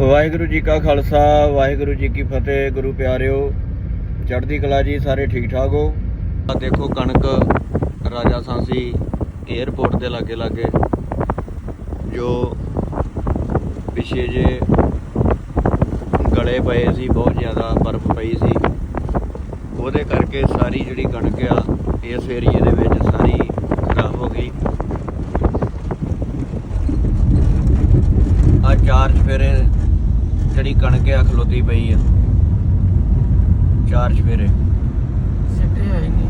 ਵਾਹਿਗੁਰੂ ਜੀ ਕਾ ਖਾਲਸਾ, ਵਾਹਿਗੁਰੂ ਜੀ ਕੀ ਫਤਿਹ, ਗੁਰੂ ਪਿਆਰਿਓ। ਚੜ੍ਹਦੀ ਕਲਾ ਜੀ, ਸਾਰੇ ਠੀਕ ਠਾਕ ਹੋ? ਆ ਦੇਖੋ ਕਣਕ, ਰਾਜਾ ਸਾਂਸੀ 에ਅਰਪੋਰਟ ਦੇ ਲਾਗੇ ਲਾਗੇ, ਜੋ ਪਿਛੇ ਜੇ ਗਲੇ ਪਏ ਸੀ, ਬਹੁਤ ਜ਼ਿਆਦਾ ਬਰਫ਼ ਪਈ ਸੀ। ਉਹਦੇ ਕਰਕੇ ਸਾਰੀ ਜਿਹੜੀ ਕਣਕ ਆ, ਇਸ ਏਰੀਏ ਦੇ ਵਿੱਚ ਸਾਰੀ ਖਰਾਬ ਹੋ ਗਈ। ਆ ਚਾਰ ਚਫੇਰੇ ਜਿਹੜੀ ਕਣਕ ਆ ਖਲੋਤੀ ਪਈ ਆ। ਚਾਰ ਚਫੇਰੇ। ਸਿੱਟੇ ਹੀ ਨਹੀਂ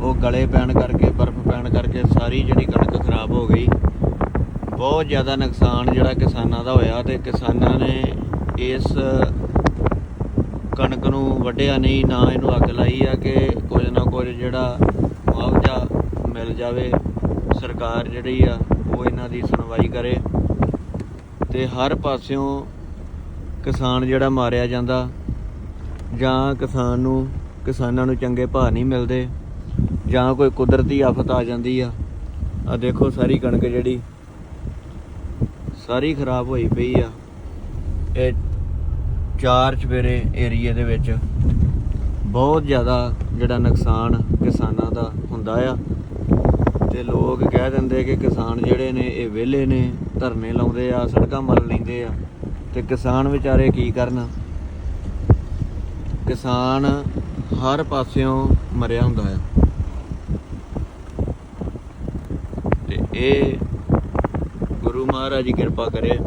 ਉਹ ਗਲੇ ਪੈਣ ਕਰਕੇ ਬਰਫ਼ ਪੈਣ ਕਰਕੇ ਸਾਰੀ ਜਿਹੜੀ ਕਣਕ ਖਰਾਬ ਹੋ ਗਈ। ਬਹੁਤ ਜ਼ਿਆਦਾ ਨੁਕਸਾਨ ਜਿਹੜਾ ਕਿਸਾਨਾਂ ਦਾ ਹੋਇਆ ਤੇ ਕਿਸਾਨਾਂ ਨੇ ਇਸ ਕਣਕ ਨੂੰ ਵੱਢਿਆ ਨਹੀਂ ਨਾ ਇਹਨੂੰ ਅੱਗ ਲਾਈ ਆ ਕਿ ਕੁਝ ਨਾ ਕੁਝ ਜਿਹੜਾ ਮੁਆਵਜ਼ਾ ਮਿਲ ਜਾਵੇ। ਸਰਕਾਰ ਜਿਹੜੀ ਆ ਉਹ ਇਹਨਾਂ ਦੀ ਸੁਣਵਾਈ ਕਰੇ। ਤੇ ਹਰ ਪਾਸਿਓਂ ਕਿਸਾਨ ਜਿਹੜਾ ਮਾਰਿਆ ਜਾਂਦਾ, ਜਾਂ ਕਿਸਾਨ ਨੂੰ, ਕਿਸਾਨਾਂ ਨੂੰ ਚੰਗੇ ਭਾਅ ਨਹੀਂ ਮਿਲਦੇ, ਜਾਂ ਕੋਈ ਕੁਦਰਤੀ ਆਫਤ ਆ ਜਾਂਦੀ ਆ। ਆ ਦੇਖੋ ਸਾਰੀ ਕਣਕ ਜਿਹੜੀ, ਸਾਰੀ ਖਰਾਬ ਹੋਈ ਪਈ ਆ। ਇਹ ਚਾਰ ਚਵੇਰੇ ਏਰੀਏ ਦੇ ਵਿੱਚ ਬਹੁਤ ਜ਼ਿਆਦਾ ਜਿਹੜਾ ਨੁਕਸਾਨ ਕਿਸਾਨਾਂ ਦਾ ਹੁੰਦਾ ਆ। ਤੇ ਲੋਕ ਕਹਿ ਦਿੰਦੇ ਕਿ ਕਿਸਾਨ ਜਿਹੜੇ ਨੇ, ਇਹ ਵਿਹਲੇ ਨੇ, ਧਰਨੇ ਲਾਉਂਦੇ ਆ, ਸੜਕਾਂ ਮਲ ਲੈਂਦੇ ਆ। ਤੇ ਕਿਸਾਨ ਵਿਚਾਰੇ ਕੀ ਕਰਨ? ਕਿਸਾਨ ਹਰ ਪਾਸਿਓਂ ਮਰਿਆ ਹੁੰਦਾ ਆ। ਤੇ ਇਹ ਗੁਰੂ ਮਹਾਰਾਜ ਦੀ ਕਿਰਪਾ ਕਰੇ।